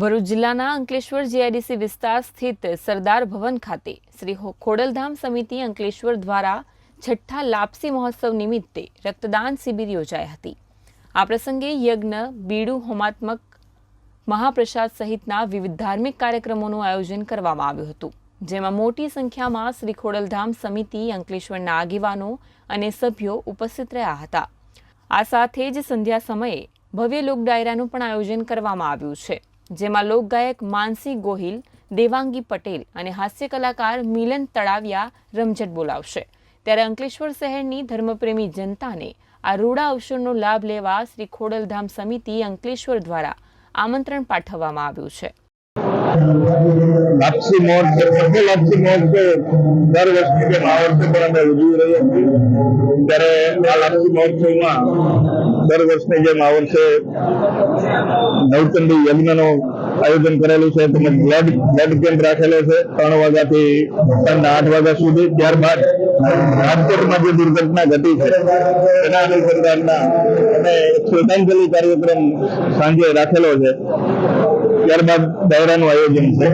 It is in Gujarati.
ભરૂચ જિલ્લાના અંકલેશ્વર જીઆઈડીસી વિસ્તાર સ્થિત સરદાર ભવન ખાતે શ્રી ખોડલધામ સમિતિ અંકલેશ્વર દ્વારા છઠ્ઠા લાપસી મહોત્સવ નિમિત્તે રક્તદાન શિબિર યોજાઈ હતી. આ પ્રસંગે યજ્ઞ, બીડું, હોમાત્મક મહાપ્રસાદ સહિતના વિવિધ ધાર્મિક કાર્યક્રમોનું આયોજન કરવામાં આવ્યું હતું. જેમાં મોટી સંખ્યામાં શ્રી ખોડલધામ સમિતિ, અંકલેશ્વરના આગેવાનો અને સભ્યો ઉપસ્થિત રહ્યા હતા. આ સાથે જ સંધ્યા સમયે ભવ્ય લોક ડાયરાનું પણ આયોજન કરવામાં આવ્યું છે. જેમાં લોકગાયક માનસી ગોહિલ, દેવાંગી પટેલ અને હાસ્ય કલાકાર મિલન તળાવિયા રમઝટ બોલાવશે. ત્યારે અંકલેશ્વર શહેરની ધર્મપ્રેમી જનતાને આ રૂડા અવસરનો લાભ લેવા શ્રી ખોડલધામ સમિતિ અંકલેશ્વર દ્વારા આમંત્રણ પાઠવવામાં આવ્યું છે. લાપસી સફળ લાપસી મહોત્સવ દર વર્ષની જેમ આ વર્ષે પણ અમે ઉજવી રહ્યા ત્યારે આ લાપસી મહોત્સવમાં દર વર્ષની જેમ આ વર્ષે નવચંડી યજ્ઞનું આયોજન કરેલું છે. તેમજ બ્લડ બ્લડ કેમ્પ રાખેલો છે ત્રણ વાગ્યાથી સાંજના આઠ વાગ્યા સુધી. ત્યારબાદ રાજકોટમાં જે દુર્ઘટના ઘટી છે એના અનુસંધાનના અને શ્રદ્ધાંજલિ કાર્યક્રમ સાંજે રાખેલો છે. ત્યારબાદ ડાયરાનું આયોજન છે.